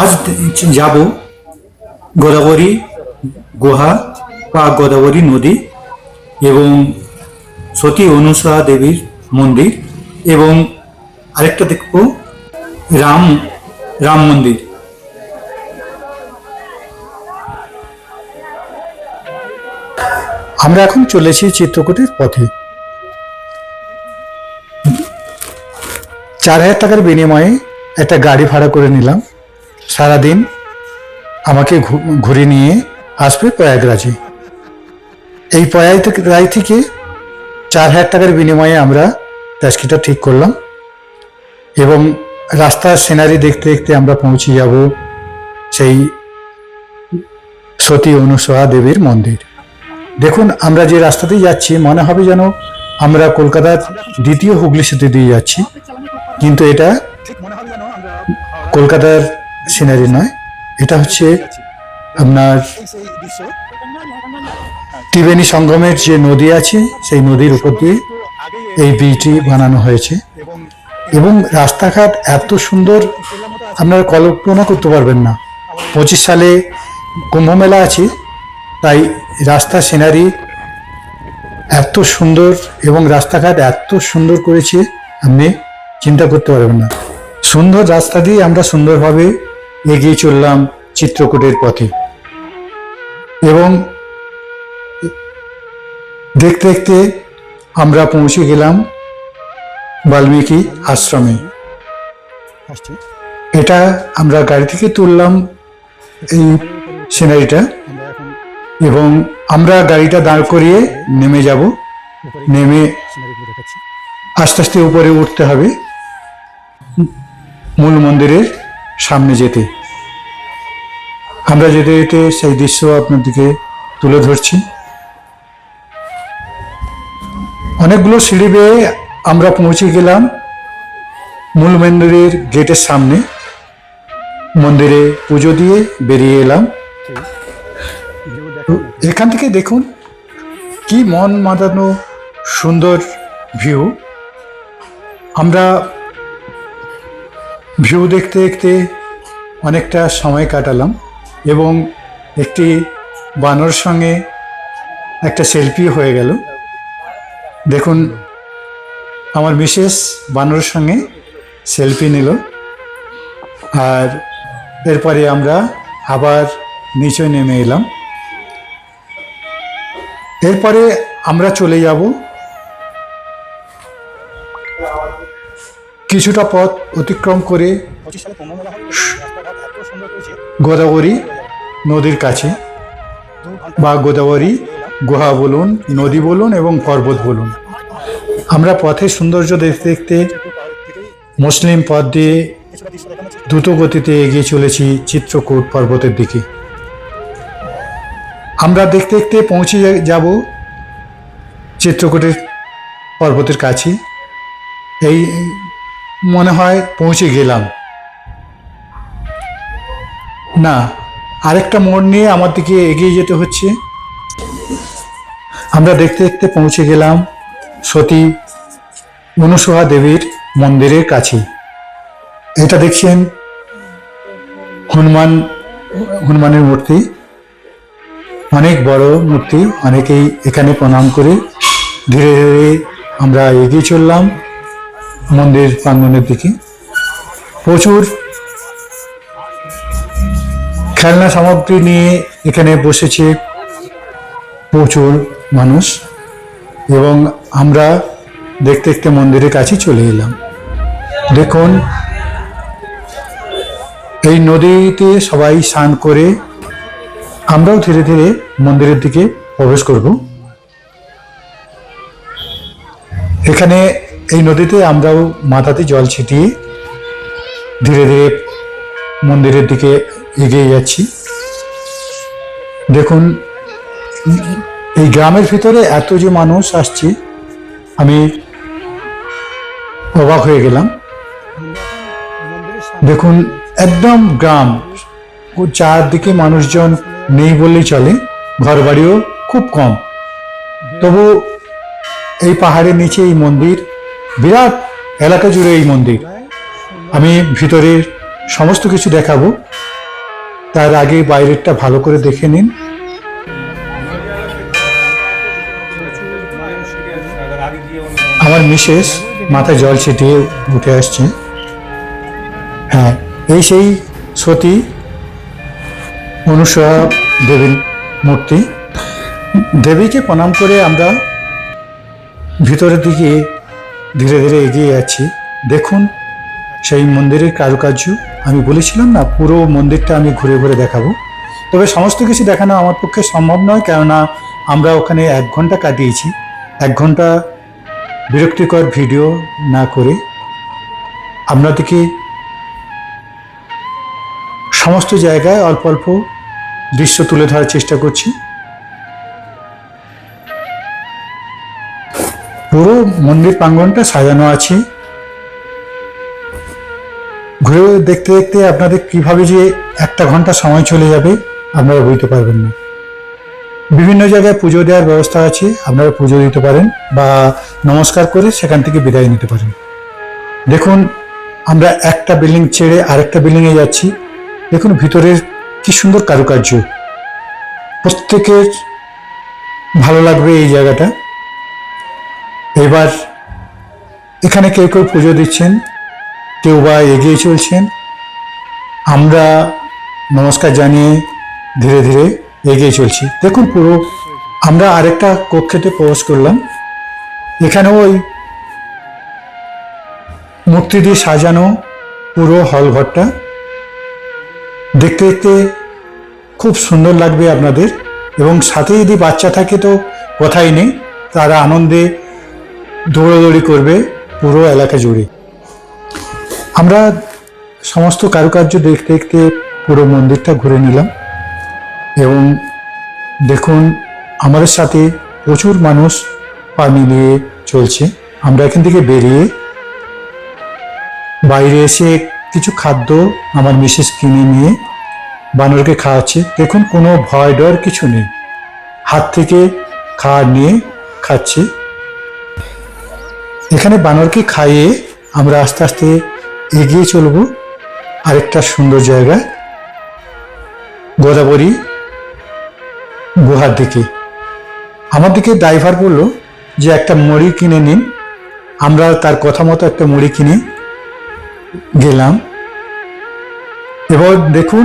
আজ যাব গোদাবরী গুহা বা গোদাবরী নদী এবং সতী অনুসূয়া দেবীর মন্দির এবং আরেকটা দেখব রাম রাম মন্দির। আমরা এখন চলেছি চিত্রকূটের পথে। চার হাজার টাকার বিনিময়ে একটা গাড়ি ভাড়া করে নিলাম। সারাদিন আমাকে ঘুরে নিয়ে আসবে প্রয়াগরাজে এই প্রয়াগ থেকে চার হাজার টাকার বিনিময়ে আমরা ট্যাক্সিটা ঠিক করলাম এবং রাস্তার সিনারি দেখতে দেখতে আমরা পৌঁছে যাব সেই সতী অনুসূয়া দেবীর মন্দির। দেখুন আমরা যে রাস্তাতেই যাচ্ছি মনে হবে যেন আমরা কলকাতার দ্বিতীয় হুগলি সেতু দিয়ে যাচ্ছি। কিন্তু এটা কলকাতার সিনারি নয়, এটা হচ্ছে আপনার ত্রিবেণী সঙ্গমের যে নদী আছে, সেই নদীর উপর দিয়ে এই ব্রিজটি বানানো হয়েছে। এবং রাস্তাঘাট এত সুন্দর, আপনারা কল্পনা করতে পারবেন না। পঁচিশ সালে কুম্ভ মেলা আছে, তাই রাস্তা সিনারি এত সুন্দর এবং রাস্তাঘাট এত সুন্দর করেছে, আপনি চিন্তা করতে পারবেন না। সুন্দর রাস্তা দিয়ে আমরা সুন্দরভাবে এগিয়ে চললাম চিত্রকূটের পথে। এবং দেখতে দেখতে আমরা পৌঁছে গেলাম বাল্মীকি আশ্রমে। এটা আমরা গাড়ি থেকে তুললাম এই সিনারিটা। এবং আমরা গাড়িটা দাঁড় করিয়ে নেমে যাব। নেমে আস্তে আস্তে উপরে উঠতে হবে। মূল মন্দিরের সামনে যেতে। আমরা যেতে যেতে সেই দৃশ্য আপনাদেরকে তুলে ধরছি। অনেকগুলো সিঁড়ি বেয়ে আমরা পৌঁছে গেলাম মূল মন্দিরের গেটের সামনে। মন্দিরে পুজো দিয়ে বেরিয়ে এলাম। এখান থেকে দেখুন কি মন মাতানো সুন্দর ভিউ। আমরা ভিউ দেখতে দেখতে অনেকটা সময় কাটালাম এবং একটি বানর সঙ্গে একটা সেলফি হয়ে গেল। দেখুন, আমার মিসেস বানরের সঙ্গে সেলফি নিল আর এরপরে আমরা আবার নিচে নেমে এলাম। এরপরে আমরা চলে যাব কিছুটা পথ অতিক্রম করে গোদাবরী নদীর কাছে বা গোদাবরী গুহা বলুন, নদী বলুন এবং পর্বত বলুন। আমরা পথের সৌন্দর্য দেখতে দেখতে মুসলিম পথ দিয়ে দ্রুত গতিতে এগিয়ে চলেছি চিত্রকূট পর্বতের দিকে। আমরা দেখতে দেখতে পৌঁছে যাব চিত্রকূটের পর্বতের কাছে। এই মনে হয় পৌঁছে গেলাম। না, আরেকটা মোড় নিয়ে আমার দিকে এগিয়ে যেতে হচ্ছে। আমরা দেখতে দেখতে পৌঁছে গেলাম সতী অনুসহা দেবীর মন্দিরের কাছে। এটা দেখছেন হনুমান, হনুমানের মূর্তি। অনেক বড় মূর্তি, অনেকেই এখানে প্রণাম করে ধীরে ধীরে আমরা এগিয়ে চললাম। মন্দির প্রাঙ্গণের দিকে। প্রচুর খেলনা সামগ্রী নিয়ে এখানে বসেছে প্রচুর মানুষ এবং আমরা দেখতে দেখতে মন্দিরের কাছে চলে এলাম। দেখুন, এই নদীতে সবাই স্নান করে আমরাও ধীরে ধীরে মন্দিরের দিকে প্রবেশ করব। এখানে এই নদীতে আমরাও মাথাতে জল ছিটিয়ে ধীরে ধীরে মন্দিরের দিকে এগিয়ে যাচ্ছি। দেখুন, এই গ্রামের ভিতরে এত যে মানুষ আসছে, আমি অবাক হয়ে গেলাম। দেখুন, একদম গ্রাম। চারদিকে মানুষজন নেই বললেই চলে ঘর বাড়িও খুব কম। তবু এই পাহাড়ের নিচে এই মন্দির বিরাট এলাকা জুড়ে এই মন্দির। আমি ভিতরে সমস্ত কিছু দেখাবো। তার আগে বাইরেরটা ভালো করে দেখে নিন। আমার মিসেস, মাথায় জল ছিটিয়ে উঠে আসছে। হ্যাঁ এই সেই সতী অনুসয়া দেবীর মূর্তি। দেবীকে প্রণাম করে আমরা ভিতরের দিকে ধীরে ধীরে এগিয়ে যাচ্ছি দেখুন, সেই মন্দিরের কারুকার্য। আমি বলেছিলাম না, পুরো মন্দিরটা আমি ঘুরে ঘুরে দেখাবো। তবে সমস্ত কিছু দেখানো আমার পক্ষে সম্ভব নয়, কেননা আমরা ওখানে এক ঘণ্টা কাটিয়েছি। এক ঘণ্টা বিরক্তিকর ভিডিও না করে আপনাদেরকে সমস্ত জায়গায় অল্প অল্প দৃশ্য তুলে ধরার চেষ্টা করছি। পুরো মন্দির প্রাঙ্গনটা সাজানো আছে। ঘুরে দেখতে দেখতে আপনাদের কীভাবে যে একটা ঘণ্টা সময় চলে যাবে, আপনারা বুঝতে পারবেন না। বিভিন্ন জায়গায় পুজো দেওয়ার ব্যবস্থা আছে, আপনারা পুজো দিতে পারেন বা নমস্কার করে সেখান থেকে বিদায় নিতে পারেন। দেখুন, আমরা একটা বিল্ডিং ছেড়ে আরেকটা বিল্ডিংয়ে যাচ্ছি। দেখুন ভিতরের কি সুন্দর কারুকার্য। প্রত্যেকের ভালো লাগবে এই জায়গাটা। এবার এখানে কেউ কেউ পুজো দিচ্ছেন? কেউ বা এগিয়ে চলছেন? আমরা নমস্কার জানিয়ে ধীরে ধীরে এগিয়ে চলছি। দেখুন পুরো, আমরা আরেকটা কক্ষেতে প্রবেশ করলাম। এখানে ওই মূর্তি দিয়ে সাজানো পুরো হল ঘরটা। দেখতে দেখতে খুব সুন্দর লাগবে আপনাদের এবং সাথে যদি বাচ্চা থাকে তো কথাই নেই, তারা আনন্দে দৌড়াদৌড়ি করবে পুরো এলাকা জুড়ে। আমরা সমস্ত কারুকার্য দেখতে দেখতে পুরো মন্দিরটা ঘুরে নিলাম এবং দেখুন আমাদের সাথে প্রচুর মানুষ পা মিলিয়ে চলছে। আমরা এখান থেকে বেরিয়ে বাইরে এসে কিছু খাদ্য আমার মিসেস কিনে নিয়ে বানরকে খাওয়াচ্ছে। দেখুন কোনো ভয় ডর কিছু নেই। হাত থেকে খাওয়ার নিয়ে খাচ্ছে। এখানে বানরকে খাইয়ে আমরা আস্তে আস্তে এগিয়ে চলব আরেকটা সুন্দর জায়গা, গোদাবরী গুহার দিকে। আমার দিকে ড্রাইভার বলল যে, একটা মুড়ি কিনে নিন। আমরা তার কথা মতো একটা মুড়ি কিনে গেলাম। এবার দেখুন,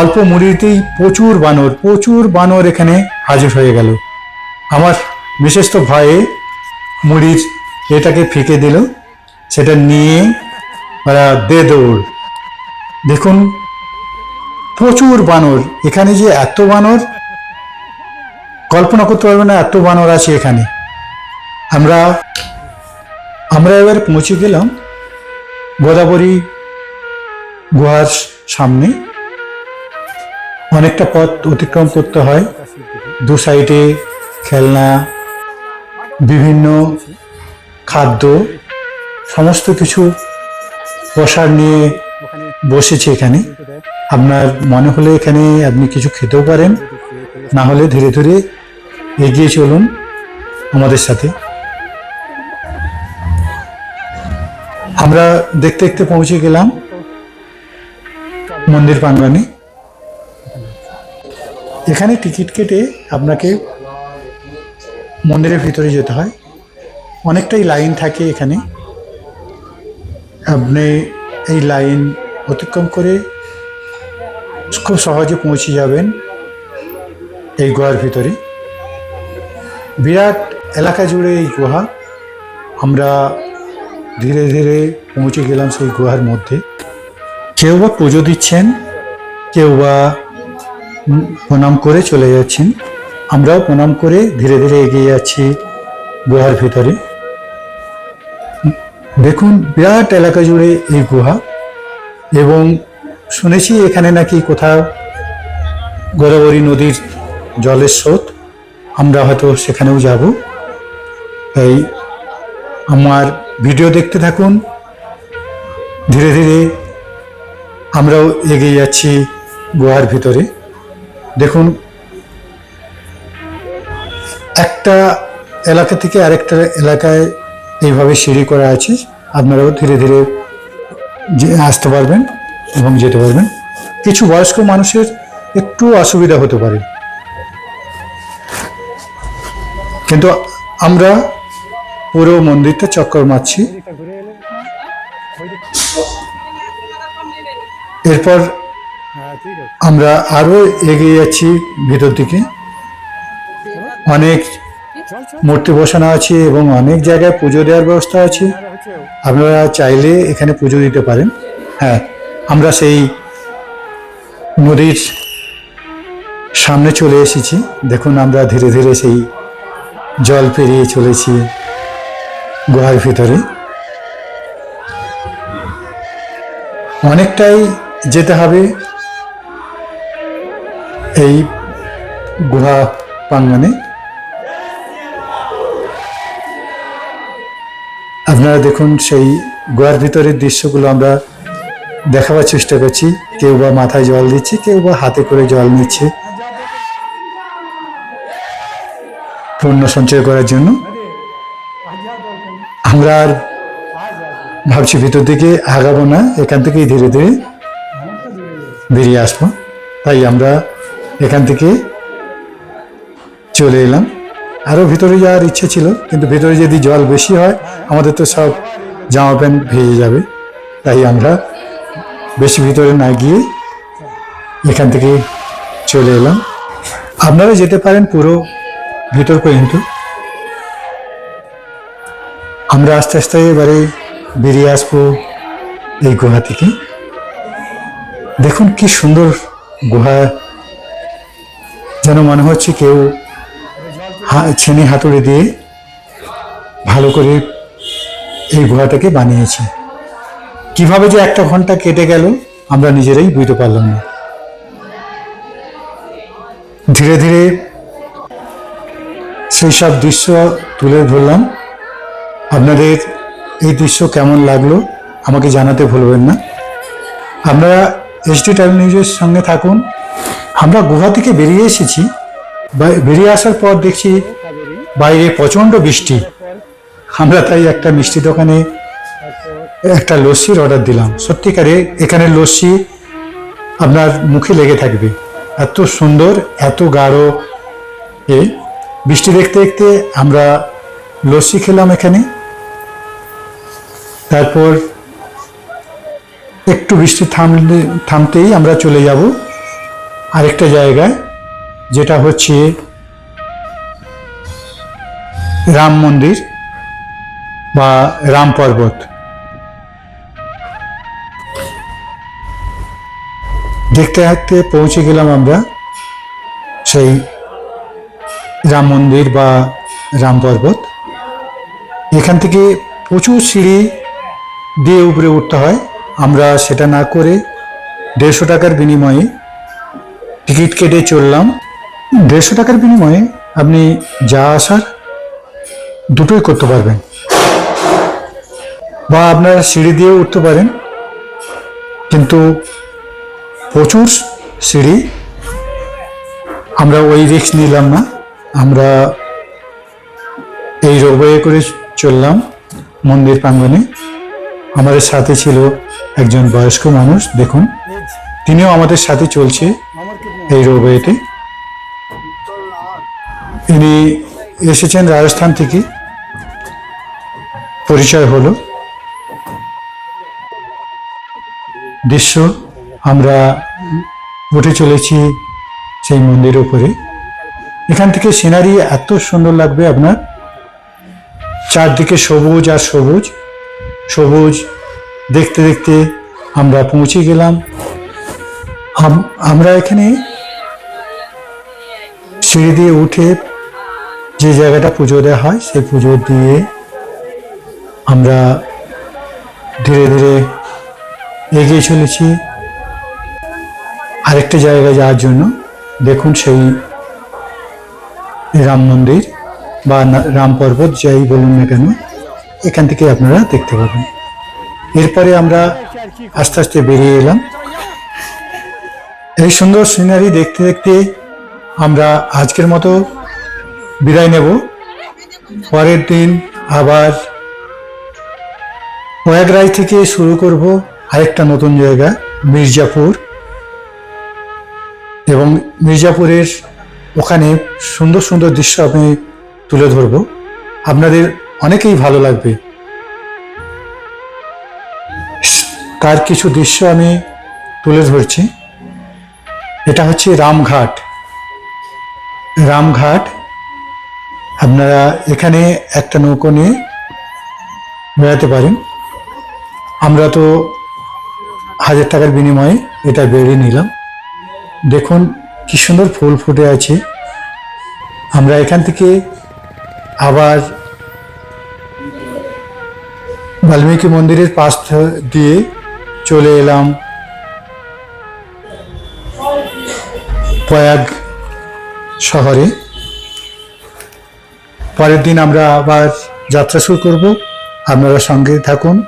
অল্প মুড়িতেই প্রচুর বানর প্রচুর বানর এখানে হাজির হয়ে গেল। আমার বিশেষ তো ভয়ে মুড়ির এটাকে ফিকে দিল, সেটা নিয়ে ওরা দে দৌড়। দেখুন, প্রচুর বানর। এখানে যে এত বানর, কল্পনা করতে পারবে না এত বানর আছে এখানে। আমরা আমরা এবার পৌঁছে গেলাম গোদাবরী গুহার সামনে। অনেকটা পথ অতিক্রম করতে হয়। দু সাইডে খেলনা বিভিন্ন খাদ্য, সমস্ত কিছু বসার নিয়ে বসেছে এখানে। আপনার মনে হলে এখানে আপনি কিছু খেতেও পারেন। না হলে ধীরে ধীরে এগিয়ে চলুন আমাদের সাথে। আমরা দেখতে দেখতে পৌঁছে গেলাম মন্দির প্রাঙ্গণে। এখানে টিকিট কেটে আপনাকে মন্দিরের ভিতরে যেতে হয়। অনেকটাই লাইন থাকে এখানে। আপনি এই লাইন অতিক্রম করে খুব সহজে পৌঁছে যাবেন এই গুহার ভিতরে। বিরাট এলাকা জুড়ে এই গুহা। আমরা ধীরে ধীরে পৌঁছে গেলাম সেই গুহার মধ্যে। কেউ বা পুজো দিচ্ছেন, কেউ বা প্রণাম করে চলে যাচ্ছেন। আমরাও প্রণাম করে ধীরে ধীরে এগিয়ে যাচ্ছি গুহার ভিতরে। দেখুন, বিরাট এলাকা জুড়ে এই গুহা। এবং শুনেছি এখানে নাকি কোথাও গোদাবরী নদীর জলের স্রোত। আমরা হয়তো সেখানেও যাব। তাই আমার ভিডিও দেখতে থাকুন। ধীরে ধীরে আমরাও এগিয়ে যাচ্ছি গুহার ভিতরে। দেখুন একটা এলাকা থেকে আরেকটা এলাকায় এইভাবে সিঁড়ি করা আছে। আপনারাও ধীরে ধীরে আসতে পারবেন এবং যেতে পারবেন। কিছু বয়স্ক মানুষের একটু অসুবিধা হতে পারে। কিন্তু আমরা পুরো মন্দিরটা চক্কর মারছি। এরপর আমরা আরও এগিয়ে যাচ্ছি ভিতর দিকে। অনেক মূর্তি বসানো আছে এবং অনেক জায়গায় পুজো দেওয়ার ব্যবস্থা আছে। আপনারা চাইলে এখানে পুজো দিতে পারেন। হ্যাঁ আমরা সেই নদীর সামনে চলে এসেছি। দেখুন, আমরা ধীরে ধীরে সেই জল পেরিয়ে চলেছি গুহার ভিতরে। অনেকটাই যেতে হবে এই গুহা প্রাঙ্গনে আপনারা দেখুন সেই গুহার ভিতরের দৃশ্যগুলো আমরা দেখাবার চেষ্টা করছি। কেউ বা মাথায় জল দিচ্ছে, কেউ বা হাতে করে জল নিচ্ছে। পুণ্য সঞ্চয় করার জন্য। আমরা আর ভাবছি ভিতর দিকে আগাবো না, এখান থেকেই ধীরে ধীরে বেরিয়ে আসব। তাই আমরা এখান থেকে চলে এলাম। আরও ভিতরে যাওয়ার ইচ্ছে ছিল, কিন্তু ভিতরে যদি জল বেশি হয়, আমাদের তো সব জামা প্যান্ট ভেজে যাবে। তাই আমরা বেশি ভিতরে না গিয়ে এখান থেকে চলে এলাম। আপনারা যেতে পারেন পুরো ভিতর পর্যন্ত। আমরা আস্তে আস্তে এবারে বেরিয়ে আসব এই গুহা থেকে। দেখুন কি সুন্দর গুহা। যেন মনে হচ্ছে কেউ ছেনে হাতুড়ি দিয়ে ভালো করে এই গুহাটাকে বানিয়েছে। কীভাবে যে একটা ঘণ্টা কেটে গেল, আমরা নিজেরাই বুঝতে পারলাম না। ধীরে ধীরে সেই সব দৃশ্য তুলে ধরলাম। আপনাদের এই দৃশ্য কেমন লাগল, আমাকে জানাতে ভুলবেন না। আপনারা এসডি টাইম নিউজের সঙ্গে থাকুন। আমরা গুহা থেকে বেরিয়ে এসেছি। বেরিয়ে আসার পর দেখছি বাইরে প্রচণ্ড বৃষ্টি। আমরা তাই একটা মিষ্টি দোকানে একটা লস্যির অর্ডার দিলাম। সত্যিকারে এখানে লস্যি আপনার মুখে লেগে থাকবে। এত সুন্দর, এত গাঢ়। এ, বৃষ্টি দেখতে দেখতে আমরা লস্যি খেলাম এখানে। তারপর একটু বৃষ্টি থামলে থামতেই আমরা চলে যাব আরেকটা জায়গায়। যেটা হচ্ছে রাম মন্দির বা রাম পর্বত। দেখতে দেখতে পৌঁছে গেলাম আমরা সেই রাম মন্দির বা রাম পর্বত। এখান থেকে প্রচুর সিঁড়ি দিয়ে উপরে উঠতে হয়। আমরা সেটা না করে দেড়শো টাকার বিনিময়ে টিকিট কেটে চললাম। দেড়শো টাকার বিনিময়ে আপনি যা আসার দুটোই করতে পারবেন। বা আপনারা সিঁড়ি দিয়ে উঠতে পারেন। কিন্তু প্রচুর সিঁড়ি আমরা ওই রিস্ক নিলাম না। আমরা এই রোবয়ে করে চললাম মন্দির প্রাঙ্গনে আমাদের সাথে ছিল একজন বয়স্ক মানুষ, দেখুন। তিনিও আমাদের সাথে চলছে এই রোবয়েতে ইনি এসেছেন রাজস্থান থেকে। পরিচয় হলো। দৃশ্য আমরা উঠে চলেছি সেই মন্দির উপরে। এখান থেকে সিনারি এত সুন্দর লাগবে আপনার। চারদিকে সবুজ আর সবুজ। সবুজ দেখতে দেখতে আমরা পৌঁছে গেলাম। আম- আমরা এখানে সিঁড়ি দিয়ে উঠে যে জায়গাটা পুজো দেওয়া হয়, সেই পুজো দিয়ে আমরা ধীরে ধীরে এগিয়ে চলেছি। আরেকটা জায়গায় যাওয়ার জন্য দেখুন সেই রাম মন্দির বা রাম পর্বত যাই বলুন না কেন, এখান থেকে আপনারা দেখতে পাবেন। এরপরে আমরা আস্তে আস্তে বেরিয়ে এলাম। এই সুন্দর সিনারি দেখতে দেখতে আমরা আজকের মতো বিদায় নেব। পরের দিন আবার প্রয়াগরাজ থেকে শুরু করব আরেকটা নতুন জায়গা, মির্জাপুর। এবং মির্জাপুরের ওখানে সুন্দর সুন্দর দৃশ্য আমি তুলে ধরব। আপনাদের অনেকেই ভালো লাগবে। তার কিছু দৃশ্য আমি তুলে ধরছি। এটা হচ্ছে রামঘাট। রামঘাট আপনারা এখানে একটা নৌকো নিয়ে বেড়াতে পারেন। আমরা তো হাজার টাকার বিনিময়ে এটা বেড়ে নিলাম। দেখুন কি সুন্দর ফুল ফুটে আছে। আমরা এখান থেকে আবার বাল্মীকি মন্দিরের পাশ দিয়ে চলে এলাম। প্রয়াগ শহরে। পরের দিন আমরা আবার যাত্রা শুরু করব। আপনারা সঙ্গে থাকুন।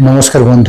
নমস্কার বন্ধু।